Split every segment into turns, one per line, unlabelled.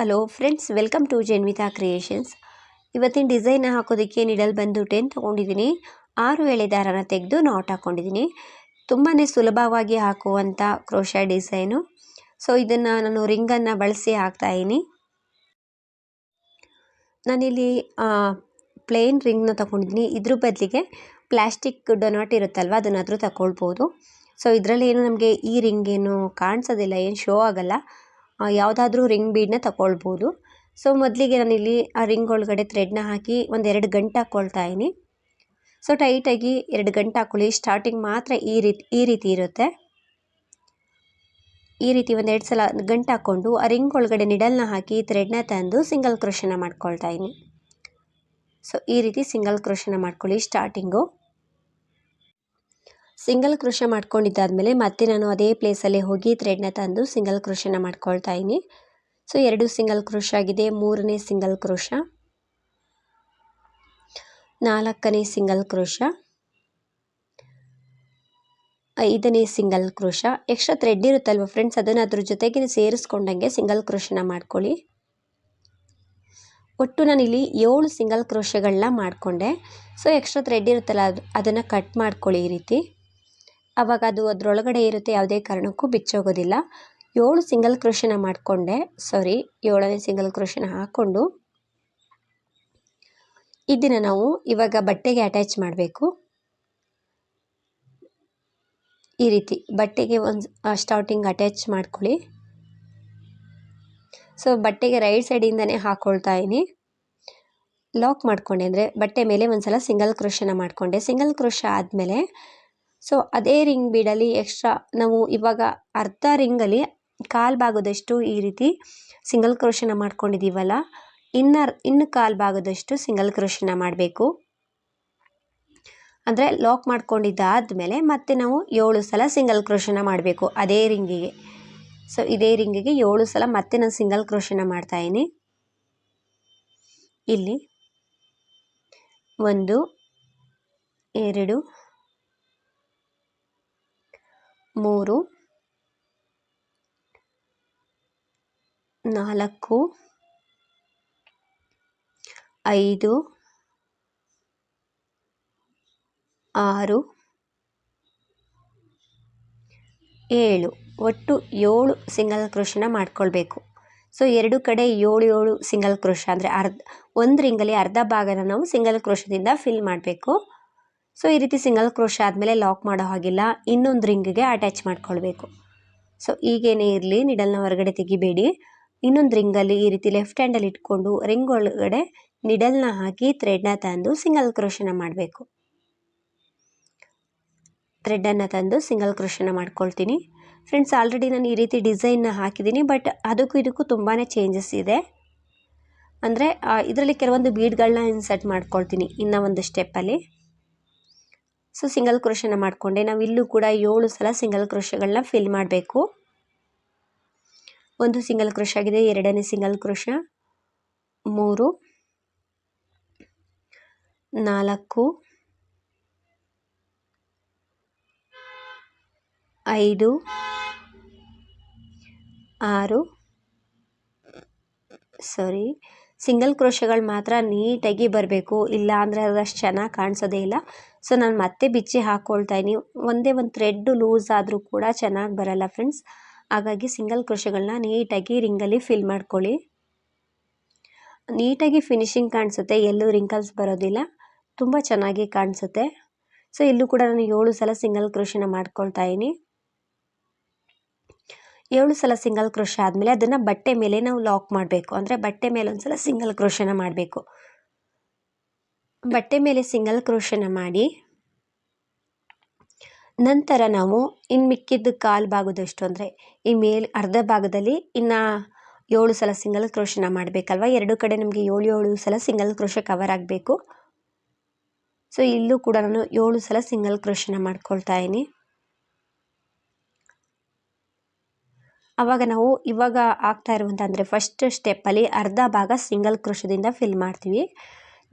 Hello friends welcome to Janvita creations ಇವತ್ತಿನ design ಹಾಕೋದಕ್ಕೆ needle ಬಂದು ಟೆನ್ ತೊಗೊಂಡಿದ್ದೀನಿ ಆರು ಎಳೆ ದಾರನ ತೆಗೆದು ನಾಟ್ ಹಾಕ್ಕೊಂಡಿದ್ದೀನಿ ತುಂಬಾ ಸುಲಭವಾಗಿ ಹಾಕುವಂಥ ಕ್ರೋಶ ಡಿಸೈನು ಸೊ ಇದನ್ನು ನಾನು ರಿಂಗನ್ನು ಬಳಸಿ ಹಾಕ್ತಾಯಿದ್ದೀನಿ ನಾನಿಲ್ಲಿ ಪ್ಲೇನ್ ರಿಂಗ್ನ ತೊಗೊಂಡಿದ್ದೀನಿ ಇದ್ರ ಬದಲಿಗೆ ಪ್ಲ್ಯಾಸ್ಟಿಕ್ ಡೊನಾಟ್ ಇರುತ್ತಲ್ವ, ಅದನ್ನಾದರೂ ತಗೊಳ್ಬೋದು. ಸೊ ಇದರಲ್ಲಿ ಏನು ನಮಗೆ ಈ ರಿಂಗ್ ಏನು ಕಾಣಿಸೋದಿಲ್ಲ, ಏನು ಶೋ ಆಗೋಲ್ಲ. ಯಾವುದಾದ್ರೂ ರಿಂಗ್ ಬೀಡನ್ನ ತಗೊಳ್ಬೋದು ಸೊ ಮೊದಲಿಗೆ ನಾನಿಲ್ಲಿ ಆ ರಿಂಗ್ ಒಳಗಡೆ ಥ್ರೆಡ್ನ ಹಾಕಿ ಒಂದು ಎರಡು ಗಂಟೆ ಹಾಕ್ಕೊಳ್ತಾ ಇದ್ದೀನಿ. ಸೊ ಟೈಟಾಗಿ ಎರಡು ಗಂಟೆ ಹಾಕ್ಕೊಳ್ಳಿ ಸ್ಟಾರ್ಟಿಂಗ್ ಮಾತ್ರ ಈ ರೀತಿ ಈ ರೀತಿ ಇರುತ್ತೆ. ಈ ರೀತಿ ಒಂದೆರಡು ಸಲ ಗಂಟು ಹಾಕ್ಕೊಂಡು ಆ ರಿಂಗ್ ಒಳಗಡೆ ನಿಡಲ್ನ ಹಾಕಿ ಥ್ರೆಡ್ನ ತಂದು ಸಿಂಗಲ್ ಕ್ರೋಷನ ಮಾಡ್ಕೊಳ್ತಾ ಇದ್ದೀನಿ. ಸೊ ಈ ರೀತಿ ಸಿಂಗಲ್ ಕ್ರೋಶನ ಮಾಡ್ಕೊಳ್ಳಿ ಸ್ಟಾರ್ಟಿಂಗು ಸಿಂಗಲ್ ಕ್ರೋಶ ಮಾಡ್ಕೊಂಡಿದ್ದಾದಮೇಲೆ ಮತ್ತೆ ನಾನು ಅದೇ ಪ್ಲೇಸಲ್ಲೇ ಹೋಗಿ ಥ್ರೆಡ್ನ ತಂದು ಸಿಂಗಲ್ ಕ್ರೋಶನ ಮಾಡ್ಕೊಳ್ತಾ ಇದ್ದೀನಿ. ಸೊ ಎರಡು ಸಿಂಗಲ್ ಕ್ರೋಶ ಆಗಿದೆ, ಮೂರನೇ ಸಿಂಗಲ್ ಕ್ರೋಶ ನಾಲ್ಕನೇ ಸಿಂಗಲ್ ಕ್ರೋಶ ಐದನೇ ಸಿಂಗಲ್ ಕ್ರೋಶ ಎಕ್ಸ್ಟ್ರಾ ಥ್ರೆಡ್ ಇರುತ್ತಲ್ವ ಫ್ರೆಂಡ್ಸ್ ಅದನ್ನು ಅದ್ರ ಜೊತೆಗೆ ಸೇರಿಸ್ಕೊಂಡಂಗೆ ಸಿಂಗಲ್ ಕ್ರೋಶನ ಮಾಡ್ಕೊಳ್ಳಿ. ಒಟ್ಟು ನಾನಿಲ್ಲಿ ಏಳು ಸಿಂಗಲ್ ಕ್ರೋಶಗಳನ್ನ ಮಾಡಿಕೊಂಡೆ. ಸೊ ಎಕ್ಸ್ಟ್ರಾ ಥ್ರೆಡ್ ಇರುತ್ತಲ್ಲ, ಅದು, ಅದನ್ನು ಕಟ್ ಮಾಡ್ಕೊಳ್ಳಿ ಈ ರೀತಿ. ಆವಾಗ ಅದು ಅದರೊಳಗಡೆ ಇರುತ್ತೆ, ಯಾವುದೇ ಕಾರಣಕ್ಕೂ ಬಿಚ್ಚೋಗೋದಿಲ್ಲ. ಏಳು ಸಿಂಗಲ್ ಕ್ರೋಶನ ಮಾಡಿಕೊಂಡೆ. ಸಾರಿ, ಏಳನೇ ಸಿಂಗಲ್ ಕ್ರೋಶನ ಹಾಕ್ಕೊಂಡು ಇದನ್ನು ನಾವು ಇವಾಗ ಬಟ್ಟೆಗೆ ಅಟ್ಯಾಚ್ ಮಾಡಬೇಕು. ಈ ರೀತಿ ಬಟ್ಟೆಗೆ ಒಂದು ಸ್ಟಾರ್ಟಿಂಗ್ ಅಟ್ಯಾಚ್ ಮಾಡ್ಕೊಳ್ಳಿ. ಸೊ ಬಟ್ಟೆಗೆ ರೈಟ್ ಸೈಡಿಂದನೇ ಹಾಕ್ಕೊಳ್ತಾ ಇದ್ದೀನಿ. ಲಾಕ್ ಮಾಡಿಕೊಂಡೆ, ಅಂದರೆ ಬಟ್ಟೆ ಮೇಲೆ ಒಂದು ಸಲ ಸಿಂಗಲ್ ಕ್ರೋಶನ ಮಾಡಿಕೊಂಡೆ. ಸಿಂಗಲ್ ಕ್ರೋಶ ಆದಮೇಲೆ ಸೊ ಅದೇ ರಿಂಗ್ ಬೀಡಲ್ಲಿ ಎಕ್ಸ್ಟ್ರಾ ನಾವು ಇವಾಗ ಅರ್ಧ ರಿಂಗಲ್ಲಿ ಕಾಲು ಭಾಗದಷ್ಟು ಈ ರೀತಿ ಸಿಂಗಲ್ ಕ್ರೋಶನ ಮಾಡ್ಕೊಂಡಿದ್ದೀವಲ್ಲ ಇನ್ನು ಇನ್ನು ಕಾಲು ಭಾಗದಷ್ಟು ಸಿಂಗಲ್ ಕ್ರೋಶನ ಮಾಡಬೇಕು. ಅಂದರೆ ಲಾಕ್ ಮಾಡ್ಕೊಂಡಿದ್ದಾದಮೇಲೆ ಮತ್ತೆ ನಾವು ಏಳು ಸಲ ಸಿಂಗಲ್ ಕ್ರೋಶನ ಮಾಡಬೇಕು ಅದೇ ರಿಂಗಿಗೆ ಸೊ ಇದೇ ರಿಂಗಿಗೆ ಏಳು ಸಲ ಮತ್ತೆ ನಾನು ಸಿಂಗಲ್ ಕ್ರೋಶನ ಮಾಡ್ತಾಯಿದ್ದೀನಿ ಇಲ್ಲಿ ಒಂದು, ಎರಡು ಮೂರು, ನಾಲ್ಕು, ಐದು, ಆರು, ಏಳು. ಒಟ್ಟು ಏಳು ಸಿಂಗಲ್ ಕ್ರೋಶನ ಮಾಡ್ಕೊಳ್ಬೇಕು. ಸೊ, ಎರಡು ಕಡೆ ಏಳು ಏಳು ಸಿಂಗಲ್ ಕ್ರೋಶ, ಅಂದರೆ ಅರ್ಧ ಒಂದು ರಿಂಗಲ್ಲಿ ಅರ್ಧ ಭಾಗನ ನಾವು ಸಿಂಗಲ್ ಕ್ರೋಷದಿಂದ ಫಿಲ್ ಮಾಡಬೇಕು. ಸೊ ಈ ರೀತಿ ಸಿಂಗಲ್ ಕ್ರೋಶ ಆದಮೇಲೆ ಲಾಕ್ ಮಾಡೋ ಹಾಗಿಲ್ಲ. ಇನ್ನೊಂದು ರಿಂಗಿಗೆ ಅಟ್ಯಾಚ್ ಮಾಡ್ಕೊಳ್ಬೇಕು. ಸೊ ಈಗೇನೇ ಇರಲಿ ನಿಡಲ್ನ ಹೊರಗಡೆ ತೆಗಿಬೇಡಿ. ಇನ್ನೊಂದು ರಿಂಗಲ್ಲಿ ಈ ರೀತಿ ಲೆಫ್ಟ್ ಹ್ಯಾಂಡಲ್ಲಿ ಇಟ್ಕೊಂಡು ರಿಂಗ್ ಒಳಗಡೆ ನಿಡಲ್ನ ಹಾಕಿ ಥ್ರೆಡ್ನ ತಂದು ಸಿಂಗಲ್ ಕ್ರೋಶನ ಮಾಡಬೇಕು. ಥ್ರೆಡ್ಡನ್ನು ತಂದು ಸಿಂಗಲ್ ಕ್ರೋಶನ ಮಾಡ್ಕೊಳ್ತೀನಿ. ಫ್ರೆಂಡ್ಸ್ ಆಲ್ರೆಡಿ ನಾನು ಈ ರೀತಿ ಡಿಸೈನ್ನ ಹಾಕಿದ್ದೀನಿ ಬಟ್ ಅದಕ್ಕೂ ಇದಕ್ಕೂ ತುಂಬಾ ಚೇಂಜಸ್ ಇದೆ. ಅಂದರೆ ಇದರಲ್ಲಿ ಕೆಲವೊಂದು ಬೀಡ್ಗಳನ್ನ ಇನ್ಸರ್ಟ್ ಮಾಡ್ಕೊಳ್ತೀನಿ, ಇನ್ನೂ ಒಂದು ಸ್ಟೆಪ್ಪಲ್ಲಿ ಸೊ ಸಿಂಗಲ್ ಕ್ರೋಶನ ಮಾಡಿಕೊಂಡೆ. ನಾವು ಇಲ್ಲೂ ಕೂಡ ಏಳು ಸಲ ಸಿಂಗಲ್ ಕ್ರೋಶಗಳನ್ನ ಫಿಲ್ ಮಾಡಬೇಕು. ಒಂದು ಸಿಂಗಲ್ ಕ್ರೋಶ ಆಗಿದೆ, ಎರಡನೇ ಸಿಂಗಲ್ ಕ್ರೋಶ ಮೂರು, ನಾಲ್ಕು, ಐದು, ಆರು ಸಾರಿ ಸಿಂಗಲ್ ಕ್ರೋಶಗಳು ಮಾತ್ರ ನೀಟಾಗಿ ಬರಬೇಕು. ಇಲ್ಲ ಅಂದರೆ ಅದು ಅಷ್ಟು ಚೆನ್ನಾಗಿ ಕಾಣಿಸೋದೇ ಇಲ್ಲ. ಸೊ ನಾನು ಮತ್ತೆ ಬಿಚ್ಚಿ ಹಾಕ್ಕೊಳ್ತಾ ಇದ್ದೀನಿ. ಒಂದೇ ಒಂದು ಥ್ರೆಡ್ಡು ಲೂಸ್ ಆದರೂ ಕೂಡ ಚೆನ್ನಾಗಿ ಬರಲ್ಲ ಫ್ರೆಂಡ್ಸ್ ಹಾಗಾಗಿ ಸಿಂಗಲ್ ಕ್ರೋಶಗಳನ್ನ ನೀಟಾಗಿ ರಿಂಗಲ್ಲಿ ಫಿಲ್ ಮಾಡ್ಕೊಳ್ಳಿ. ನೀಟಾಗಿ ಫಿನಿಶಿಂಗ್ ಕಾಣಿಸುತ್ತೆ. ಎಲ್ಲೂ ರಿಂಕಲ್ಸ್ ಬರೋದಿಲ್ಲ. ತುಂಬ ಚೆನ್ನಾಗಿ ಕಾಣಿಸುತ್ತೆ. ಸೊ ಇಲ್ಲೂ ಕೂಡ ನಾನು ಏಳು ಸಲ ಸಿಂಗಲ್ ಕ್ರೋಶನ ಮಾಡ್ಕೊಳ್ತಾ ಇದ್ದೀನಿ. ಏಳು ಸಲ ಸಿಂಗಲ್ ಕ್ರೋಶ ಆದಮೇಲೆ ಅದನ್ನು ಬಟ್ಟೆ ಮೇಲೆ ನಾವು ಲಾಕ್ ಮಾಡಬೇಕು. ಅಂದರೆ ಬಟ್ಟೆ ಮೇಲೆ ಒಂದು ಸಲ ಸಿಂಗಲ್ ಕ್ರೋಶನ ಮಾಡಬೇಕು. ಬಟ್ಟೆ ಮೇಲೆ ಸಿಂಗಲ್ ಕ್ರೋಶನ ಮಾಡಿ, ನಂತರ ನಾವು ಇನ್ನು ಮಿಕ್ಕಿದ್ದು ಕಾಲು ಭಾಗದಷ್ಟು ಅಂದರೆ, ಈ ಮೇಲ್ ಅರ್ಧ ಭಾಗದಲ್ಲಿ ಇನ್ನು ಏಳು ಸಲ ಸಿಂಗಲ್ ಕ್ರೋಶನ ಮಾಡಬೇಕಲ್ವ? ಎರಡು ಕಡೆ ನಮಗೆ ಏಳು ಏಳು ಸಲ ಸಿಂಗಲ್ ಕ್ರೋಶ ಕವರ್ ಆಗಬೇಕು. ಸೊ ಇಲ್ಲೂ ಕೂಡ ನಾನು ಏಳು ಸಲ ಸಿಂಗಲ್ ಕ್ರೋಶನ ಮಾಡ್ಕೊಳ್ತಾ ಇದ್ದೀನಿ. ಆವಾಗ ನಾವು ಇವಾಗ ಆಗ್ತಾ ಇರುವಂಥ ಅಂದರೆ ಫಸ್ಟ್ ಸ್ಟೆಪ್ಪಲ್ಲಿ ಅರ್ಧ ಭಾಗ ಸಿಂಗಲ್ ಕ್ರೋಶದಿಂದ ಫಿಲ್ ಮಾಡ್ತೀವಿ.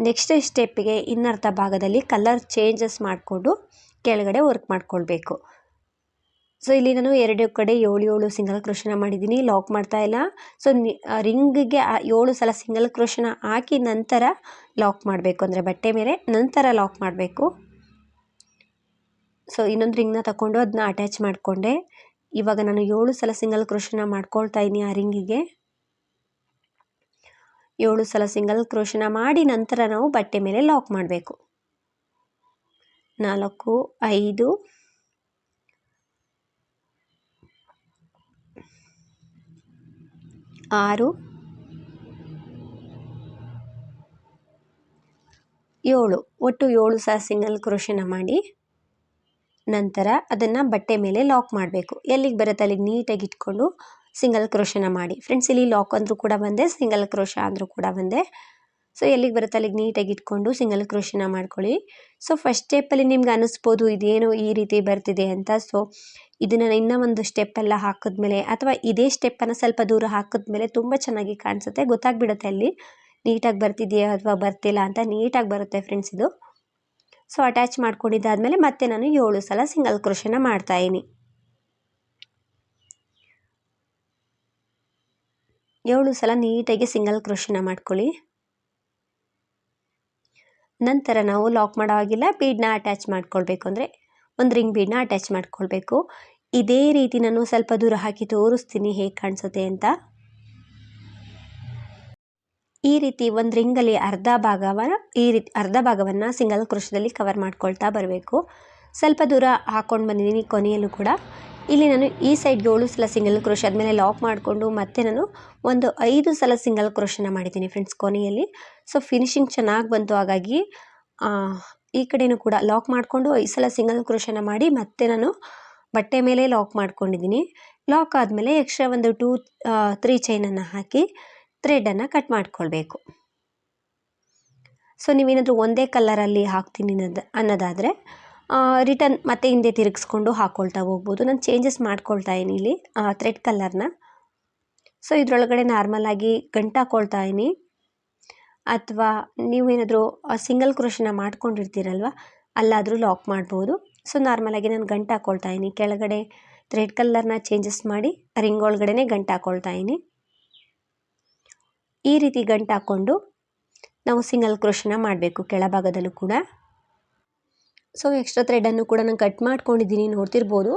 ನೆಕ್ಸ್ಟ್ ಸ್ಟೆಪ್ಪಿಗೆ ಇನ್ನರ್ಧ ಭಾಗದಲ್ಲಿ ಕಲರ್ ಚೇಂಜಸ್ ಮಾಡಿಕೊಂಡು ಕೆಳಗಡೆ ವರ್ಕ್ ಮಾಡ್ಕೊಳ್ಬೇಕು. ಸೊ ಇಲ್ಲಿ ನಾನು ಎರಡು ಕಡೆ ಏಳು ಏಳು ಸಿಂಗಲ್ ಕ್ರೋಶನ ಮಾಡಿದ್ದೀನಿ ಲಾಕ್ ಮಾಡ್ತಾ ಇಲ್ಲ. ಸೊ ರಿಂಗಿಗೆ ಏಳು ಸಲ ಸಿಂಗಲ್ ಕ್ರೋಶನ ಹಾಕಿ ನಂತರ ಲಾಕ್ ಮಾಡಬೇಕು ಅಂದರೆ ಬಟ್ಟೆ ಮೇಲೆ, ನಂತರ ಲಾಕ್ ಮಾಡಬೇಕು. ಸೊ ಇನ್ನೊಂದು ರಿಂಗ್ನ ತಗೊಂಡು ಅದನ್ನ ಅಟ್ಯಾಚ್ ಮಾಡಿಕೊಂಡೆ. ಇವಾಗ ನಾನು ಏಳು ಸಲ ಸಿಂಗಲ್ ಕ್ರೋಶನ ಮಾಡ್ಕೊಳ್ತಾ ಇದ್ದೀನಿ ಆ ರಿಂಗಿಗೆ ಏಳು ಸಲ ಸಿಂಗಲ್ ಕ್ರೋಶನ ಮಾಡಿ ನಂತರ ನಾವು ಬಟ್ಟೆ ಮೇಲೆ ಲಾಕ್ ಮಾಡಬೇಕು. ನಾಲ್ಕು, ಐದು, ಆರು, ಏಳು. ಒಟ್ಟು ಏಳು ಸಹ ಸಿಂಗಲ್ ಕ್ರೋಶನ ಮಾಡಿ ನಂತರ ಅದನ್ನು ಬಟ್ಟೆ ಮೇಲೆ ಲಾಕ್ ಮಾಡಬೇಕು. ಎಲ್ಲಿಗೆ ಬರುತ್ತೆ ಅಲ್ಲಿಗೆ ನೀಟಾಗಿ ಇಟ್ಕೊಂಡು ಸಿಂಗಲ್ ಕ್ರೋಷನ ಮಾಡಿ. ಫ್ರೆಂಡ್ಸ್ ಇಲ್ಲಿ ಲಾಕ್ ಅಂದರೂ ಕೂಡ ಬಂದೆ ಸಿಂಗಲ್ ಕ್ರೋಶ ಅಂದರೂ ಕೂಡ ಬಂದೆ. ಸೊ ಎಲ್ಲಿಗೆ ಬರುತ್ತೆ ಅಲ್ಲಿಗೆ ನೀಟಾಗಿ ಇಟ್ಕೊಂಡು ಸಿಂಗಲ್ ಕ್ರೋಷನ ಮಾಡ್ಕೊಳ್ಳಿ. ಸೊ ಫಸ್ಟ್ ಸ್ಟೆಪ್ಪಲ್ಲಿ ನಿಮ್ಗೆ ಅನ್ನಿಸ್ಬೋದು ಇದೇನು ಈ ರೀತಿ ಬರ್ತಿದೆ ಅಂತ. ಸೊ ಇದನ್ನು ಇನ್ನೂ ಒಂದು ಸ್ಟೆಪ್ಪೆಲ್ಲ ಹಾಕಿದ್ಮೇಲೆ ಅಥವಾ ಇದೇ ಸ್ಟೆಪ್ಪನ್ನು ಸ್ವಲ್ಪ ದೂರ ಹಾಕಿದ್ಮೇಲೆ ತುಂಬ ಚೆನ್ನಾಗಿ ಕಾಣಿಸುತ್ತೆ. ಗೊತ್ತಾಗ್ಬಿಡುತ್ತೆ ಅಲ್ಲಿ. ನೀಟಾಗಿ ಬರ್ತಿದೆಯಾ ಅಥವಾ ಬರ್ತಿಲ್ಲ ಅಂತ ನೀಟಾಗಿ ಬರುತ್ತೆ ಫ್ರೆಂಡ್ಸ್ ಇದು. ಸೊ ಅಟ್ಯಾಚ್ ಮಾಡ್ಕೊಂಡಿದ್ದಾದಮೇಲೆ ಮತ್ತೆ ನಾನು ಏಳು ಸಲ ಸಿಂಗಲ್ ಕ್ರೋಶನ ಮಾಡ್ತಾಯಿನಿ ಏಳು ಸಲ ನೀಟಾಗಿ ಸಿಂಗಲ್ ಕ್ರೋಶನ ಮಾಡ್ಕೊಳ್ಳಿ. ನಂತರ ನಾವು ಲಾಕ್ ಮಾಡೋ ಹಾಗಿಲ್ಲ ಬೀಡನ್ನ ಅಟ್ಯಾಚ್ ಮಾಡ್ಕೊಳ್ಬೇಕು. ಅಂದರೆ ಒಂದು ರಿಂಗ್ ಬೀಡನ್ನ ಅಟ್ಯಾಚ್ ಮಾಡ್ಕೊಳ್ಬೇಕು. ಇದೇ ರೀತಿ ನಾನು ಸ್ವಲ್ಪ ದೂರ ಹಾಕಿ ತೋರಿಸ್ತೀನಿ ಹೇಗೆ ಕಾಣಿಸುತ್ತೆ ಅಂತ. ಈ ರೀತಿ ಒಂದು ರಿಂಗಲ್ಲಿ ಅರ್ಧ ಭಾಗವನ್ನು, ಈ ರೀತಿ ಅರ್ಧ ಭಾಗವನ್ನು ಸಿಂಗಲ್ ಕ್ರೋಶದಲ್ಲಿ ಕವರ್ ಮಾಡ್ಕೊಳ್ತಾ ಬರಬೇಕು. ಸ್ವಲ್ಪ ದೂರ ಹಾಕ್ಕೊಂಡು ಬಂದಿದ್ದೀನಿ ಕೊನೆಯಲ್ಲೂ ಕೂಡ. ಇಲ್ಲಿ ನಾನು ಈ ಸೈಡ್ಗೆ ಏಳು ಸಲ ಸಿಂಗಲ್ ಕ್ರೋಶ ಆದಮೇಲೆ ಲಾಕ್ ಮಾಡಿಕೊಂಡು ಮತ್ತೆ ನಾನು ಒಂದು ಐದು ಸಲ ಸಿಂಗಲ್ ಕ್ರೋಶನ ಮಾಡಿದ್ದೀನಿ ಫ್ರೆಂಡ್ಸ್ ಕೊನೆಯಲ್ಲಿ. ಸೊ ಫಿನಿಶಿಂಗ್ ಚೆನ್ನಾಗಿ ಬಂತು. ಹಾಗಾಗಿ ಈ ಕಡೆಯೂ ಕೂಡ ಲಾಕ್ ಮಾಡಿಕೊಂಡು ಐದು ಸಲ ಸಿಂಗಲ್ ಕ್ರೋಶನ ಮಾಡಿ ಮತ್ತೆ ನಾನು ಬಟ್ಟೆ ಮೇಲೆ ಲಾಕ್ ಮಾಡ್ಕೊಂಡಿದ್ದೀನಿ. ಲಾಕ್ ಆದಮೇಲೆ ಎಕ್ಸ್ಟ್ರಾ ಒಂದು ಟೂ ತ್ರೀ ಚೈನನ್ನು ಹಾಕಿ ಥ್ರೆಡನ್ನು ಕಟ್ ಮಾಡ್ಕೊಳ್ಬೇಕು. ಸೊ, ನೀವೇನಾದರೂ ಒಂದೇ ಕಲ್ಲರಲ್ಲಿ ಹಾಕ್ತೀನಿ ಅನ್ನೋದು, ಅನ್ನೋದಾದರೆ ರಿಟರ್ನ್ ಮತ್ತೆ ಹಿಂದೆ ತಿರುಗಿಸ್ಕೊಂಡು ಹಾಕ್ಕೊಳ್ತಾ ಹೋಗ್ಬೋದು. ನಾನು ಚೇಂಜಸ್ ಮಾಡ್ಕೊಳ್ತಾ ಇದೀನಿ ಇಲ್ಲಿ ಥ್ರೆಡ್ ಕಲ್ಲರ್ನ ಸೊ, ಇದರೊಳಗಡೆ ಗಂಟು ಹಾಕ್ಕೊಳ್ತಾ ಇದೀನಿ ಅಥವಾ ನೀವೇನಾದರೂ ಸಿಂಗಲ್ ಕ್ರೋಶನ ಮಾಡ್ಕೊಂಡಿರ್ತೀರಲ್ವ, ಅಲ್ಲಾದರೂ ಲಾಕ್ ಮಾಡ್ಬೋದು. ಸೊ ನಾರ್ಮಲಾಗಿ ನಾನು ಗಂಟು ಹಾಕ್ಕೊಳ್ತಾ ಇದೀನಿ ಕೆಳಗಡೆ ಥ್ರೆಡ್ ಕಲ್ಲರ್ನ ಚೇಂಜಸ್ ಮಾಡಿ ರಿಂಗ್ ಒಳಗಡೆ ಗಂಟು ಹಾಕ್ಕೊಳ್ತಾ ಇದೀನಿ ಈ ರೀತಿ ಗಂಟು ಹಾಕ್ಕೊಂಡು ನಾವು ಸಿಂಗಲ್ ಕ್ರೋಶನ ಮಾಡಬೇಕು ಕೆಳಭಾಗದಲ್ಲೂ ಕೂಡ. ಸೊ ಎಕ್ಸ್ಟ್ರಾ ಥ್ರೆಡನ್ನು ಕೂಡ ನಾನು ಕಟ್ ಮಾಡ್ಕೊಂಡಿದ್ದೀನಿ, ನೋಡ್ತಿರ್ಬೋದು.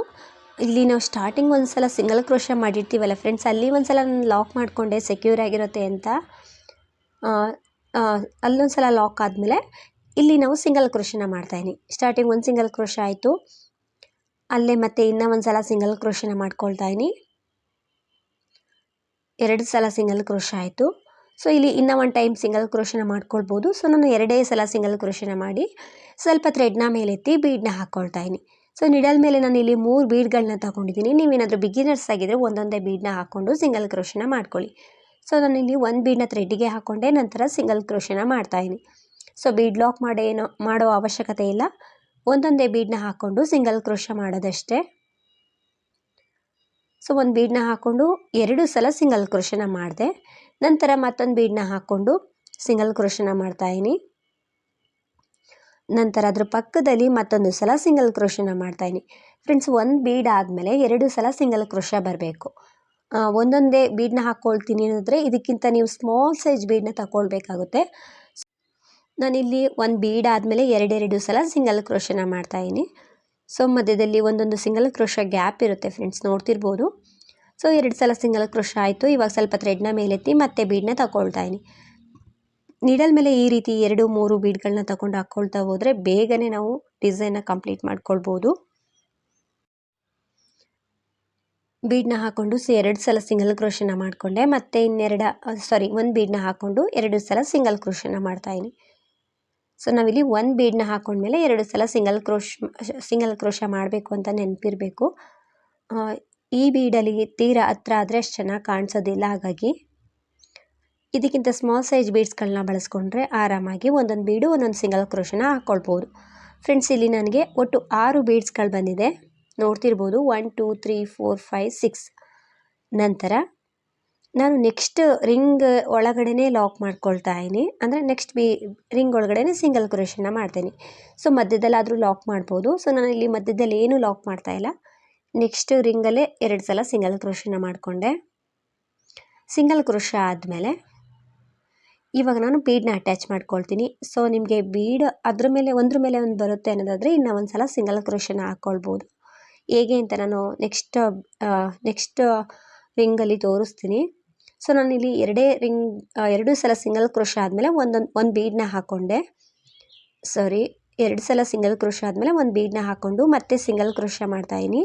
ಇಲ್ಲಿ ನಾವು ಸ್ಟಾರ್ಟಿಂಗ್ ಒಂದು ಸಲ ಸಿಂಗಲ್ ಕ್ರೋಶ ಮಾಡಿರ್ತೀವಲ್ಲ ಫ್ರೆಂಡ್ಸ್ ಅಲ್ಲಿ ಒಂದು ಸಲ ನಾನು ಲಾಕ್ ಮಾಡಿಕೊಂಡೆ ಸೆಕ್ಯೂರ್ ಆಗಿರುತ್ತೆ ಅಂತ. ಅಲ್ಲೊಂದು ಸಲ ಲಾಕ್ ಆದಮೇಲೆ ಇಲ್ಲಿ ನಾವು ಸಿಂಗಲ್ ಕ್ರೋಶನ ಮಾಡ್ತಾಯಿನಿ ಸ್ಟಾರ್ಟಿಂಗ್ ಒಂದು ಸಿಂಗಲ್ ಕ್ರೋಶ ಆಯಿತು. ಅಲ್ಲೇ ಮತ್ತೆ ಇನ್ನೂ ಒಂದು ಸಲ ಸಿಂಗಲ್ ಕ್ರೋಶನ ಮಾಡ್ಕೊಳ್ತಾಯಿನಿ ಎರಡು ಸಲ ಸಿಂಗಲ್ ಕ್ರೋಶ ಆಯಿತು. ಸೊ ಇಲ್ಲಿ ಇನ್ನೂ ಒಂದು ಟೈಮ್ ಸಿಂಗಲ್ ಕ್ರೋಶನ ಮಾಡ್ಕೊಳ್ಬೋದು. ಸೊ ನಾನು ಎರಡೇ ಸಲ ಸಿಂಗಲ್ ಕ್ರೋಶನ ಮಾಡಿ ಸ್ವಲ್ಪ ಥ್ರೆಡ್ನ ಮೇಲೆತ್ತಿ ಬೀಡ್ನ ಹಾಕ್ಕೊಳ್ತಾ ಇದ್ದೀನಿ. ಸೊ ನಿಡಲ್ ಮೇಲೆ ನಾನು ಇಲ್ಲಿ ಮೂರು ಬೀಡ್ಗಳನ್ನ ತಗೊಂಡಿದ್ದೀನಿ. ನೀವೇನಾದರೂ ಬಿಗಿನರ್ಸ್ ಆಗಿದ್ದರೆ ಒಂದೊಂದೇ ಬೀಡ್ನ ಹಾಕ್ಕೊಂಡು ಸಿಂಗಲ್ ಕ್ರೋಶನ ಮಾಡ್ಕೊಳ್ಳಿ. ಸೊ ನಾನು ಇಲ್ಲಿ ಒಂದು ಬೀಡ್ನ ಥ್ರೆಡ್ಗೆ ಹಾಕ್ಕೊಂಡೆ ನಂತರ ಸಿಂಗಲ್ ಕ್ರೋಶನ ಮಾಡ್ತಾಯಿದ್ದೀನಿ ಸೊ ಬೀಡ್ ಲಾಕ್ ಮಾಡೋ ಮಾಡೋ ಅವಶ್ಯಕತೆ ಇಲ್ಲ. ಒಂದೊಂದೇ ಬೀಡ್ನ ಹಾಕ್ಕೊಂಡು ಸಿಂಗಲ್ ಕ್ರೋಶ ಮಾಡೋದಷ್ಟೇ. ಸೊ ಒಂದು ಬೀಡ್ನ ಹಾಕ್ಕೊಂಡು ಎರಡು ಸಲ ಸಿಂಗಲ್ ಕ್ರೋಶನ ಮಾಡಿದೆ. ನಂತರ ಮತ್ತೊಂದು ಬೀಡನ್ನ ಹಾಕ್ಕೊಂಡು ಸಿಂಗಲ್ ಕ್ರೋಶನ ಮಾಡ್ತಾಯಿನಿ ನಂತರ ಅದ್ರ ಪಕ್ಕದಲ್ಲಿ ಮತ್ತೊಂದು ಸಲ ಸಿಂಗಲ್ ಕ್ರೋಶನ ಮಾಡ್ತಾಯಿನಿ ಫ್ರೆಂಡ್ಸ್ ಒಂದು ಬೀಡ್ ಆದಮೇಲೆ ಎರಡು ಸಲ ಸಿಂಗಲ್ ಕ್ರೋಶ ಬರಬೇಕು. ಒಂದೊಂದೇ ಬೀಡನ್ನ ಹಾಕ್ಕೊಳ್ತೀನಿ ಅಂದರೆ ಇದಕ್ಕಿಂತ ನೀವು ಸ್ಮಾಲ್ ಸೈಜ್ ಬೀಡನ್ನ ತಗೊಳ್ಬೇಕಾಗುತ್ತೆ ನಾನಿಲ್ಲಿ ಒಂದು ಬೀಡ್ ಆದಮೇಲೆ ಎರಡೆರಡು ಸಲ ಸಿಂಗಲ್ ಕ್ರೋಶನ ಮಾಡ್ತಾಯಿನಿ ಸೊ ಮಧ್ಯದಲ್ಲಿ ಒಂದೊಂದು ಸಿಂಗಲ್ ಕ್ರೋಶ ಗ್ಯಾಪ್ ಇರುತ್ತೆ ಫ್ರೆಂಡ್ಸ್ ನೋಡ್ತಿರ್ಬೋದು. ಸೊ ಎರಡು ಸಲ ಸಿಂಗಲ್ ಕ್ರೋಶ ಆಯಿತು. ಇವಾಗ ಸ್ವಲ್ಪ ಥ್ರೆಡ್ನ ಮೇಲೆತ್ತಿ ಮತ್ತೆ ಬೀಡನ್ನ ತಗೊಳ್ತಾ ಇದೀನಿ ನೀಡಲ್ ಮೇಲೆ ಈ ರೀತಿ ಎರಡು, ಮೂರು ಬೀಡ್ಗಳನ್ನ ತಗೊಂಡು ಹಾಕ್ಕೊಳ್ತಾ ಹೋದರೆ ಬೇಗನೆ ನಾವು ಡಿಸೈನ್ನ ಕಂಪ್ಲೀಟ್ ಮಾಡ್ಕೊಳ್ಬೋದು. ಬೀಡನ್ನ ಹಾಕ್ಕೊಂಡು ಸೊ ಎರಡು ಸಲ ಸಿಂಗಲ್ ಕ್ರೋಶನ ಮಾಡಿಕೊಂಡೆ. ಮತ್ತೆ ಇನ್ನೆರಡು ಸಾರಿ ಒಂದು ಬೀಡನ್ನ ಹಾಕ್ಕೊಂಡು ಎರಡು ಸಲ ಸಿಂಗಲ್ ಕ್ರೋಶನ ಮಾಡ್ತಾಯಿನಿ ಸೊ ನಾವಿಲ್ಲಿ ಒಂದು ಬೀಡನ್ನ ಹಾಕ್ಕೊಂಡ್ಮೇಲೆ ಎರಡು ಸಲ ಸಿಂಗಲ್ ಕ್ರೋಶ್ ಸಿಂಗಲ್ ಕ್ರೋಶ ಮಾಡಬೇಕು ಅಂತ ನೆನಪಿರಬೇಕು. ಈ ಬೀಡಲ್ಲಿ ತೀರ ಹತ್ರ ಆದರೆ ಅಷ್ಟು ಚೆನ್ನಾಗಿ ಕಾಣಿಸೋದಿಲ್ಲ, ಹಾಗಾಗಿ ಇದಕ್ಕಿಂತ ಸ್ಮಾಲ್ ಸೈಜ್ ಬೀಡ್ಸ್ಗಳನ್ನ ಬಳಸ್ಕೊಂಡ್ರೆ ಆರಾಮಾಗಿ ಒಂದೊಂದು ಬೀಡು, ಒಂದೊಂದು ಸಿಂಗಲ್ ಕ್ರೋಶನ ಹಾಕ್ಕೊಳ್ಬೋದು ಫ್ರೆಂಡ್ಸ್ ಇಲ್ಲಿ ನನಗೆ ಒಟ್ಟು ಆರು ಬೀಡ್ಸ್ಗಳು ಬಂದಿದೆ. ನೋಡ್ತಿರ್ಬೋದು one two three four five six ನಂತರ ನಾನು ನೆಕ್ಸ್ಟ್ ರಿಂಗ್ ಒಳಗಡೆ ಲಾಕ್ ಮಾಡ್ಕೊಳ್ತಾ ಇದ್ದೀನಿ ಅಂದರೆ ನೆಕ್ಸ್ಟ್ ಬಿ ರಿಂಗ್ ಒಳಗಡೆ ಸಿಂಗಲ್ ಕ್ರೋಶನ ಮಾಡ್ತೀನಿ. ಸೊ ಮಧ್ಯದಲ್ಲಾದರೂ ಲಾಕ್ ಮಾಡ್ಬೋದು. ಸೊ ನಾನು ಇಲ್ಲಿ ಮಧ್ಯದಲ್ಲಿ ಏನೂ ಲಾಕ್ ಮಾಡ್ತಾ ಇಲ್ಲ. ನೆಕ್ಸ್ಟ್ ರಿಂಗಲ್ಲೇ ಎರಡು ಸಲ ಸಿಂಗಲ್ ಕ್ರೋಶನ ಮಾಡಿಕೊಂಡೆ. ಸಿಂಗಲ್ ಕ್ರೋಶ ಆದಮೇಲೆ ಇವಾಗ ನಾನು ಬೀಡನ್ನ ಅಟ್ಯಾಚ್ ಮಾಡ್ಕೊಳ್ತೀನಿ. ಸೊ ನಿಮಗೆ ಬೀಡ್ ಅದ್ರ ಮೇಲೆ ಒಂದ್ರ ಮೇಲೆ ಒಂದು ಬರುತ್ತೆ ಅನ್ನೋದಾದರೆ ಇನ್ನೂ ಒಂದು ಸಲ ಸಿಂಗಲ್ ಕ್ರೋಶನ ಹಾಕ್ಕೊಳ್ಬೋದು ಹೇಗೆ ಅಂತ ನಾನು ನೆಕ್ಸ್ಟ್ ನೆಕ್ಸ್ಟ್ ರಿಂಗಲ್ಲಿ ತೋರಿಸ್ತೀನಿ. ಸೊ ನಾನಿಲ್ಲಿ ಎರಡೇ ರಿಂಗ್ ಎರಡು ಸಲ ಸಿಂಗಲ್ ಕ್ರೋಶ ಆದಮೇಲೆ ಒಂದೊಂದು ಒಂದು ಬೀಡನ್ನ ಹಾಕ್ಕೊಂಡೆ ಸಾರಿ ಎರಡು ಸಲ ಸಿಂಗಲ್ ಕ್ರೋಶ ಆದಮೇಲೆ ಒಂದು ಬೀಡನ್ನ ಹಾಕ್ಕೊಂಡು ಮತ್ತೆ ಸಿಂಗಲ್ ಕ್ರೋಶ ಮಾಡ್ತಾಯಿನಿ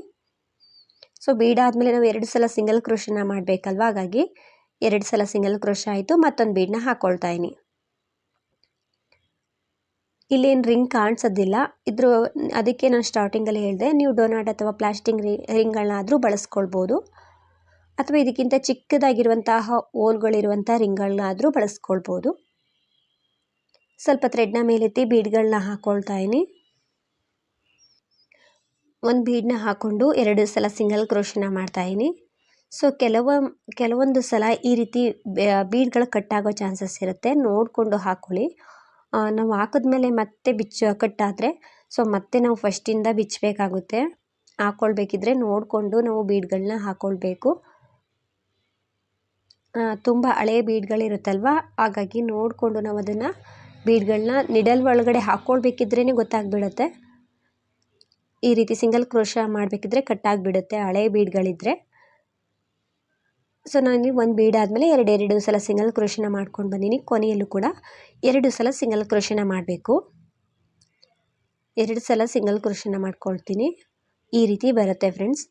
ಸೊ ಬೀಡ್ ಆದಮೇಲೆ ನಾವು ಎರಡು ಸಲ ಸಿಂಗಲ್ ಕ್ರೋಶನ ಮಾಡಬೇಕಲ್ವ? ಹಾಗಾಗಿ ಎರಡು ಸಲ ಸಿಂಗಲ್ ಕ್ರೋಶ ಆಯಿತು, ಮತ್ತೊಂದು ಬೀಡನ್ನ ಹಾಕ್ಕೊಳ್ತಾ ಇದ್ದೀನಿ ಇಲ್ಲೇನು ರಿಂಗ್ ಕಾಣಿಸೋದಿಲ್ಲ. ಇದ್ರ ಅದಕ್ಕೆ ನಾನು ಸ್ಟಾರ್ಟಿಂಗಲ್ಲಿ ಹೇಳಿದೆ, ನೀವು ಡೊನಾಟ್ ಅಥವಾ ಪ್ಲಾಸ್ಟಿಕ್ ರಿ ರಿಂಗ್ಗಳನ್ನಾದರೂ ಬಳಸ್ಕೊಳ್ಬೋದು. ಅಥವಾ ಇದಕ್ಕಿಂತ ಚಿಕ್ಕದಾಗಿರುವಂತಹ ಓಲ್ಗಳಿರುವಂಥ ರಿಂಗ್ಗಳನ್ನಾದರೂ ಬಳಸ್ಕೊಳ್ಬೋದು. ಸ್ವಲ್ಪ ಥ್ರೆಡ್ನ ಮೇಲೆತ್ತಿ ಬೀಡ್ಗಳನ್ನ ಹಾಕ್ಕೊಳ್ತಾ ಒಂದು ಬೀಡನ್ನ ಹಾಕ್ಕೊಂಡು ಎರಡು ಸಲ ಸಿಂಗಲ್ ಕ್ರೋಶನ ಮಾಡ್ತಾಯಿದ್ದೀನಿ ಸೊ ಕೆಲವು, ಕೆಲವೊಂದು ಸಲ ಈ ರೀತಿ ಬೀಡ್ಗಳು ಕಟ್ಟಾಗೋ ಚಾನ್ಸಸ್ ಇರುತ್ತೆ. ನೋಡಿಕೊಂಡು ಹಾಕ್ಕೊಳ್ಳಿ ನಾವು ಹಾಕಿದ್ಮೇಲೆ ಮತ್ತೆ ಬಿಚ್ಚ ಕಟ್ಟಾದರೆ ಸೊ ಮತ್ತೆ ನಾವು ಫಸ್ಟಿಂದ ಬಿಚ್ಚಬೇಕಾಗುತ್ತೆ ಹಾಕ್ಕೊಳ್ಬೇಕಿದ್ರೆ ನೋಡಿಕೊಂಡು ನಾವು ಬೀಡ್ಗಳನ್ನ ಹಾಕ್ಕೊಳ್ಬೇಕು ತುಂಬ ಹಳೆಯ ಬೀಡ್ಗಳಿರುತ್ತಲ್ವ ಹಾಗಾಗಿ ನೋಡಿಕೊಂಡು ನಾವು ಅದನ್ನು ಬೀಡ್ಗಳನ್ನ ನಿಡಲ್ ಒಳಗಡೆ ಹಾಕ್ಕೊಳ್ಬೇಕಿದ್ರೇ ಗೊತ್ತಾಗ್ಬಿಡುತ್ತೆ. ಈ ರೀತಿ ಸಿಂಗಲ್ ಕ್ರೋಶ ಮಾಡಬೇಕಿದ್ರೆ ಕಟ್ಟಾಗಿಬಿಡುತ್ತೆ ಹಳೆ ಬೀಡ್ಗಳಿದ್ರೆ ಸೊ ನಾನು ಒಂದು ಬೀಡ್ ಆದಮೇಲೆ ಎರಡು ಎರಡು ಸಲ ಸಿಂಗಲ್ ಕ್ರೋಶನ ಮಾಡ್ಕೊಂಡು ಬಂದೀನಿ. ಕೊನೆಯಲ್ಲೂ ಕೂಡ ಎರಡು ಸಲ ಸಿಂಗಲ್ ಕ್ರೋಶನ ಮಾಡಬೇಕು. ಎರಡು ಸಲ ಸಿಂಗಲ್ ಕ್ರೋಶನ ಮಾಡ್ಕೊಳ್ತೀನಿ. ಈ ರೀತಿ ಬರುತ್ತೆ ಫ್ರೆಂಡ್ಸ್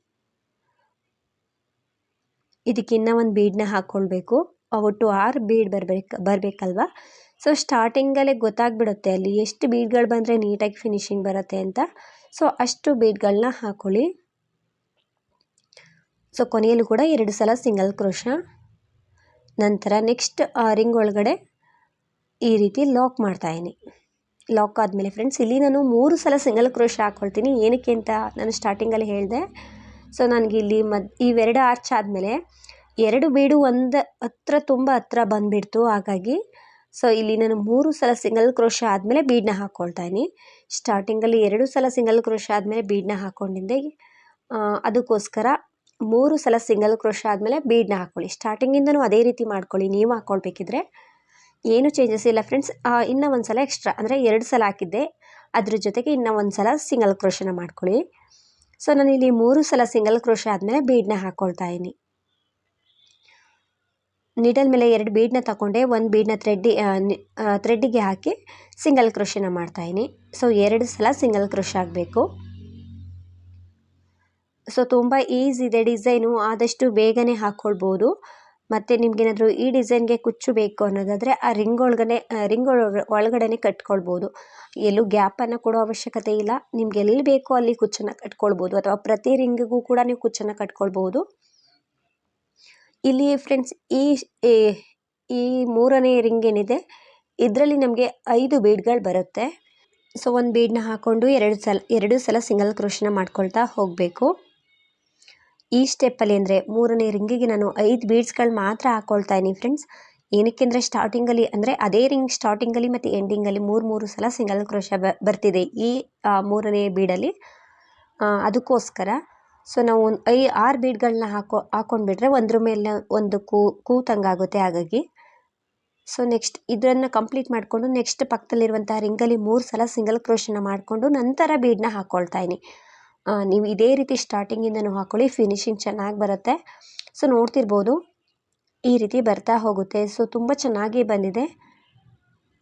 ಇದಕ್ಕಿನ್ನ ಒಂದು ಬೀಡನ್ನ ಹಾಕ್ಕೊಳ್ಬೇಕು ಒಟ್ಟು ಆರು ಬೀಡ್ ಬರಬೇಕು, ಬರಬೇಕಲ್ವಾ? ಸೊ ಸ್ಟಾರ್ಟಿಂಗಲ್ಲೇ ಗೊತ್ತಾಗ್ಬಿಡುತ್ತೆ ಅಲ್ಲಿ. ಎಷ್ಟು ಬೀಡ್ಗಳು ಬಂದರೆ ನೀಟಾಗಿ ಫಿನಿಶಿಂಗ್ ಬರುತ್ತೆ ಅಂತ. ಸೊ, ಅಷ್ಟು ಬೀಡ್ಗಳನ್ನ ಹಾಕೊಳ್ಳಿ. ಸೊ, ಕೊನೆಯಲ್ಲೂ ಕೂಡ ಎರಡು ಸಲ ಸಿಂಗಲ್ ಕ್ರೋಶ. ನಂತರ ನೆಕ್ಸ್ಟ್ ರಿಂಗ್ ಒಳಗಡೆ ಈ ರೀತಿ ಲಾಕ್ ಮಾಡ್ತಾಯಿನಿ ಲಾಕ್ ಆದಮೇಲೆ ಫ್ರೆಂಡ್ಸ್, ಇಲ್ಲಿ ನಾನು ಮೂರು ಸಲ ಸಿಂಗಲ್ ಕ್ರೋಶ ಹಾಕ್ಕೊಳ್ತೀನಿ ಏನಕ್ಕೆ ಅಂತ ನಾನು ಸ್ಟಾರ್ಟಿಂಗಲ್ಲಿ ಹೇಳಿದೆ. ಸೊ, ನನಗೆ ಇಲ್ಲಿ ಮದ್, ಇವೆರಡು ಆರ್ಚ್ ಆದಮೇಲೆ ಎರಡು ಬೀಡು ಒಂದು ಹತ್ರ ತುಂಬ ಹತ್ರ ಬಂದುಬಿಡ್ತು. ಹಾಗಾಗಿ ಸೊ ಇಲ್ಲಿ ನಾನು ಮೂರು ಸಲ ಸಿಂಗಲ್ ಕ್ರೋಶ ಆದಮೇಲೆ ಬೀಡನ್ನ ಹಾಕ್ಕೊಳ್ತಾಯಿನಿ ಸ್ಟಾರ್ಟಿಂಗಲ್ಲಿ ಎರಡು ಸಲ ಸಿಂಗಲ್ ಕ್ರೋಶ ಆದಮೇಲೆ ಬೀಡನ್ನ ಹಾಕ್ಕೊಂಡಿದ್ದೆ ಅದಕ್ಕೋಸ್ಕರ ಮೂರು ಸಲ ಸಿಂಗಲ್ ಕ್ರೋಶ ಆದಮೇಲೆ ಬೀಡನ್ನ ಹಾಕ್ಕೊಳ್ಳಿ ಸ್ಟಾರ್ಟಿಂಗಿಂದನೂ ಅದೇ ರೀತಿ ಮಾಡ್ಕೊಳ್ಳಿ. ನೀವು ಹಾಕ್ಕೊಳ್ಬೇಕಿದ್ರೆ ಏನು ಚೇಂಜಸ್ ಇಲ್ಲ ಫ್ರೆಂಡ್ಸ್ ಇನ್ನೂ ಒಂದು ಸಲ ಎಕ್ಸ್ಟ್ರಾ ಅಂದರೆ ಎರಡು ಸಲ ಹಾಕಿದ್ದೆ. ಅದ್ರ ಜೊತೆಗೆ ಇನ್ನೂ ಒಂದು ಸಲ ಸಿಂಗಲ್ ಕ್ರೋಶನ ಮಾಡ್ಕೊಳ್ಳಿ. ಸೊ ನಾನು ಇಲ್ಲಿ ಮೂರು ಸಲ ಸಿಂಗಲ್ ಕ್ರೋಶ ಆದಮೇಲೆ ಬೀಡನ್ನ ಹಾಕ್ಕೊಳ್ತಾ ಇದ್ದೀನಿ ನೀಡಲ್ ಮೇಲೆ ಎರಡು ಬೀಡನ್ನ ತಗೊಂಡೆ, ಒಂದು ಬೀಡನ್ನ ಥ್ರೆಡ್ಡಿ ಥ್ರೆಡ್ಡಿಗೆ ಹಾಕಿ ಸಿಂಗಲ್ ಕ್ರೋಶನ ಮಾಡ್ತಾಯಿನಿ ಸೊ ಎರಡು ಸಲ ಸಿಂಗಲ್ ಕ್ರೋಶ ಆಗಬೇಕು. ಸೊ ತುಂಬ ಈಸಿ ಇದೆ ಡಿಸೈನು ಆದಷ್ಟು ಬೇಗನೆ ಹಾಕ್ಕೊಳ್ಬೋದು ಮತ್ತು ನಿಮಗೇನಾದರೂ ಈ ಡಿಸೈನ್ಗೆ ಕುಚ್ಚು ಬೇಕು ಅನ್ನೋದಾದರೆ, ಆ ರಿಂಗ್ ಒಳಗಡೆ ರಿಂಗ್ ಒಳಗಡೆ ಕಟ್ಕೊಳ್ಬೋದು. ಎಲ್ಲೂ ಗ್ಯಾಪನ್ನು ಕೊಡೋ ಅವಶ್ಯಕತೆ ಇಲ್ಲ. ನಿಮ್ಗೆ ಎಲ್ಲಿ ಬೇಕೋ ಅಲ್ಲಿ ಕುಚ್ಚನ್ನು ಕಟ್ಕೊಳ್ಬೋದು. ಅಥವಾ ಪ್ರತಿ ರಿಂಗಿಗೂ ಕೂಡ ನೀವು ಕುಚ್ಚನ್ನು ಕಟ್ಕೊಳ್ಬೋದು. ಇಲ್ಲಿ ಫ್ರೆಂಡ್ಸ್ ಈ ಈ ಮೂರನೇ ರಿಂಗ್ ಏನಿದೆ, ಇದರಲ್ಲಿ ನಮಗೆ ಐದು ಬೀಡ್ಗಳು ಬರುತ್ತೆ. ಸೊ ಒಂದು ಬೀಡನ್ನ ಹಾಕ್ಕೊಂಡು ಎರಡು ಸಲ ಎರಡು ಸಲ ಸಿಂಗಲ್ ಕ್ರೋಶನ ಮಾಡ್ಕೊಳ್ತಾ ಹೋಗಬೇಕು. ಈ ಸ್ಟೆಪ್ಪಲ್ಲಿ ಅಂದರೆ ಮೂರನೇ ರಿಂಗಿಗೆ ನಾನು ಐದು ಬೀಡ್ಸ್ಗಳು ಮಾತ್ರ ಹಾಕ್ಕೊಳ್ತಾ ಇದ್ದೀನಿ ಫ್ರೆಂಡ್ಸ್ ಏನಕ್ಕೆ ಅಂದರೆ ಸ್ಟಾರ್ಟಿಂಗಲ್ಲಿ ಅಂದರೆ ಅದೇ ರಿಂಗ್ ಸ್ಟಾರ್ಟಿಂಗಲ್ಲಿ ಮತ್ತು ಎಂಡಿಂಗಲ್ಲಿ ಮೂರು ಮೂರು ಸಲ ಸಿಂಗಲ್ ಕ್ರೋಶ ಬರ್ತಿದೆ ಈ ಮೂರನೇ ಬೀಡಲ್ಲಿ ಅದಕ್ಕೋಸ್ಕರ ಸೊ ನಾವು ಒಂದು ಐ, ಆರು ಬೀಡ್ಗಳನ್ನ ಹಾಕೋ, ಹಾಕೊಂಡ್ಬಿಟ್ರೆ ಒಂದ್ರ ಮೇಲೆ ಒಂದು ಕೂ, ಕೂತಂಗಾಗುತ್ತೆ ಹಾಗಾಗಿ. ಸೊ ನೆಕ್ಸ್ಟ್ ಇದನ್ನು ಕಂಪ್ಲೀಟ್ ಮಾಡಿಕೊಂಡು ನೆಕ್ಸ್ಟ್ ಪಕ್ಕದಲ್ಲಿರುವಂಥ ರಿಂಗಲ್ಲಿ ಮೂರು ಸಲ ಸಿಂಗಲ್ ಕ್ರೋಶನ ಮಾಡಿಕೊಂಡು ನಂತರ ಬೀಡನ್ನ ಹಾಕ್ಕೊಳ್ತಾ ಇದ್ದೀನಿ ನೀವು ಇದೇ ರೀತಿ ಸ್ಟಾರ್ಟಿಂಗಿಂದನೂ ಹಾಕ್ಕೊಳ್ಳಿ ಫಿನಿಶಿಂಗ್ ಚೆನ್ನಾಗಿ ಬರುತ್ತೆ. ಸೊ ನೋಡ್ತಿರ್ಬೋದು, ಈ ರೀತಿ ಬರ್ತಾ ಹೋಗುತ್ತೆ. ಸೊ ತುಂಬ ಚೆನ್ನಾಗಿ ಬಂದಿದೆ.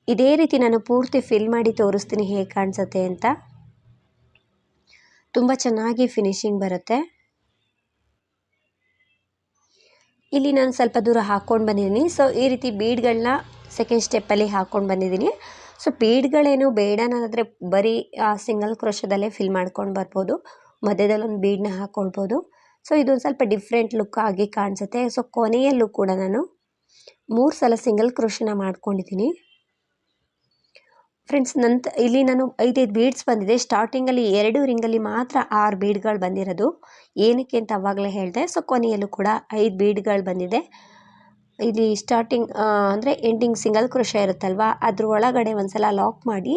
ಇದೇ ರೀತಿ ನಾನು ಪೂರ್ತಿ ಫಿಲ್ ಮಾಡಿ ತೋರಿಸ್ತೀನಿ ಹೇಗೆ ಕಾಣಿಸುತ್ತೆ ಅಂತ. ತುಂಬ ಚೆನ್ನಾಗಿ ಫಿನಿಶಿಂಗ್ ಬರುತ್ತೆ. ಇಲ್ಲಿ ನಾನು ಸ್ವಲ್ಪ ದೂರ ಹಾಕ್ಕೊಂಡು ಬಂದಿದ್ದೀನಿ. ಸೊ ಈ ರೀತಿ ಬೀಡ್ಗಳನ್ನ ಸೆಕೆಂಡ್ ಸ್ಟೆಪ್ಪಲ್ಲಿ ಹಾಕ್ಕೊಂಡು ಬಂದಿದ್ದೀನಿ. ಸೊ ಬೀಡ್ಗಳೇನು ಬೇಡ ಅನ್ನೋದಾದರೆ ಬರೀ ಸಿಂಗಲ್ ಕ್ರೋಶದಲ್ಲೇ ಫಿಲ್ ಮಾಡ್ಕೊಂಡು ಬರ್ಬೋದು. ಮಧ್ಯದಲ್ಲಿ ಒಂದು ಬೀಡನ್ನ ಹಾಕ್ಕೊಳ್ಬೋದು ಸೊ ಇದೊಂದು ಸ್ವಲ್ಪ ಡಿಫ್ರೆಂಟ್ ಲುಕ್ ಆಗಿ ಕಾಣಿಸುತ್ತೆ. ಸೊ ಕೊನೆಯಲ್ಲೂ ಕೂಡ ನಾನು ಮೂರು ಸಲ ಸಿಂಗಲ್ ಕ್ರೋಶನ ಮಾಡ್ಕೊಂಡಿದ್ದೀನಿ. ಫ್ರೆಂಡ್ಸ್ ನಂತ ಇಲ್ಲಿ ನಾನು ಐದೈದು ಬೀಡ್ಸ್ ಬಂದಿದೆ. ಸ್ಟಾರ್ಟಿಂಗಲ್ಲಿ ಎರಡು ರಿಂಗಲ್ಲಿ ಮಾತ್ರ ಆರು ಬೀಡ್ಗಳು ಬಂದಿರೋದು. ಏನಕ್ಕೆ ಅಂತ ಅವಾಗಲೇ ಹೇಳಿದೆ. ಸೊ ಕೊನೆಯಲ್ಲೂ ಕೂಡ ಐದು ಬೀಡ್ಗಳು ಬಂದಿದೆ. ಇಲ್ಲಿ ಸ್ಟಾರ್ಟಿಂಗ್ ಅಂದರೆ ಎಂಡಿಂಗ್ ಸಿಂಗಲ್ ಕ್ರೋಶ ಇರುತ್ತಲ್ವ? ಅದ್ರ ಒಳಗಡೆ ಒಂದು ಸಲ ಲಾಕ್ ಮಾಡಿ,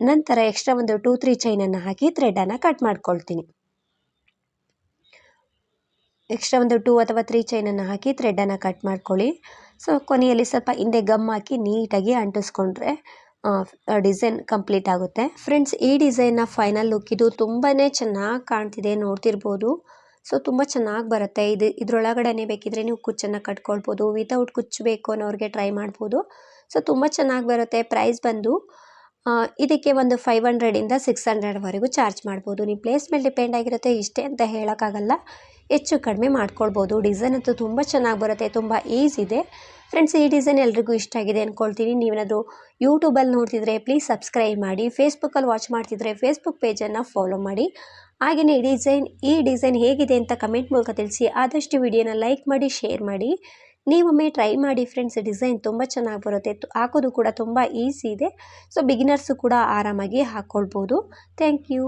ನಂತರ ಎಕ್ಸ್ಟ್ರಾ ಒಂದು ಟೂ ತ್ರೀ ಚೈನನ್ನು ಹಾಕಿ ಥ್ರೆಡನ್ನು ಕಟ್ ಮಾಡ್ಕೊಳ್ತೀನಿ. ಎಕ್ಸ್ಟ್ರಾ ಒಂದು ಟೂ ಅಥವಾ ತ್ರೀ ಚೈನನ್ನು ಹಾಕಿ ಥ್ರೆಡನ್ನು ಕಟ್ ಮಾಡ್ಕೊಳ್ಳಿ. ಸೊ ಕೊನೆಯಲ್ಲಿ ಸ್ವಲ್ಪ ಹಿಂದೆ ಗಮ್ ಹಾಕಿ ನೀಟಾಗಿ ಅಂಟಿಸ್ಕೊಂಡ್ರೆ ಡಿಸೈನ್ ಕಂಪ್ಲೀಟ್ ಆಗುತ್ತೆ. ಫ್ರೆಂಡ್ಸ್ ಈ ಡಿಸೈನ್ನ ಫೈನಲ್ ಲುಕ್ ಇದು ತುಂಬಾ ಚೆನ್ನಾಗಿ ಕಾಣ್ತಿದೆ, ನೋಡ್ತಿರ್ಬೋದು. ಸೊ ತುಂಬ ಚೆನ್ನಾಗಿ ಬರುತ್ತೆ. ಇದು ಇದರೊಳಗಡೆ ಬೇಕಿದ್ರೆ ನೀವು ಕುಚ್ಚನ್ನು ಕಟ್ಕೊಳ್ಬೋದು ವಿತೌಟ್ ಕುಚ್ಚು ಬೇಕು ಅನ್ನೋರಿಗೆ ಟ್ರೈ ಮಾಡ್ಬೋದು. ಸೊ ತುಂಬ ಚೆನ್ನಾಗಿ ಬರುತ್ತೆ. ಪ್ರೈಸ್ ಬಂದು ಇದಕ್ಕೆ ಒಂದು ಫೈವ್ ಹಂಡ್ರೆಡಿಂದ ಸಿಕ್ಸ್ ಹಂಡ್ರೆಡ್ವರೆಗೂ ಚಾರ್ಜ್ ಮಾಡ್ಬೋದು. ನಿಮ್ಮ ಪ್ಲೇಸ್ ಮೇಲೆ ಡಿಪೆಂಡ್ ಆಗಿರುತ್ತೆ, ಇಷ್ಟೇ ಅಂತ ಹೇಳೋಕ್ಕಾಗಲ್ಲ. ಹೆಚ್ಚು ಕಡಿಮೆ ಮಾಡ್ಕೊಳ್ಬೋದು. ಡಿಸೈನ್ ಅಂತೂ ತುಂಬ ಚೆನ್ನಾಗಿ ಬರುತ್ತೆ, ತುಂಬ ಈಸಿ ಇದೆ. ಫ್ರೆಂಡ್ಸ್ ಈ ಡಿಸೈನ್ ಎಲ್ರಿಗೂ ಇಷ್ಟ ಆಗಿದೆ ಅಂದ್ಕೊಳ್ತೀನಿ ನೀವೇನಾದರೂ ಯೂಟ್ಯೂಬಲ್ಲಿ ನೋಡ್ತಿದ್ರೆ ಪ್ಲೀಸ್ ಸಬ್ಸ್ಕ್ರೈಬ್ ಮಾಡಿ ಫೇಸ್ಬುಕ್ಕಲ್ಲಿ ವಾಚ್ ಮಾಡ್ತಿದ್ರೆ ಫೇಸ್ಬುಕ್ ಪೇಜನ್ನು ಫಾಲೋ ಮಾಡಿ. ಹಾಗೆಯೇ ಈ ಡಿಸೈನ್ ಈ ಡಿಸೈನ್ ಹೇಗಿದೆ ಅಂತ ಕಮೆಂಟ್ ಮೂಲಕ ತಿಳಿಸಿ, ಆದಷ್ಟು ವಿಡಿಯೋನ ಲೈಕ್ ಮಾಡಿ ಶೇರ್ ಮಾಡಿ. ನೀವೊಮ್ಮೆ ಟ್ರೈ ಮಾಡಿ ಫ್ರೆಂಡ್ಸ್ ಡಿಸೈನ್ ತುಂಬ ಚೆನ್ನಾಗಿ ಬರುತ್ತೆ. ಹಾಕೋದು ಕೂಡ ತುಂಬ ಈಸಿ ಇದೆ. ಸೊ ಬಿಗಿನರ್ಸು ಕೂಡ ಆರಾಮಾಗಿ ಹಾಕ್ಕೊಳ್ಬೋದು ಥ್ಯಾಂಕ್ ಯು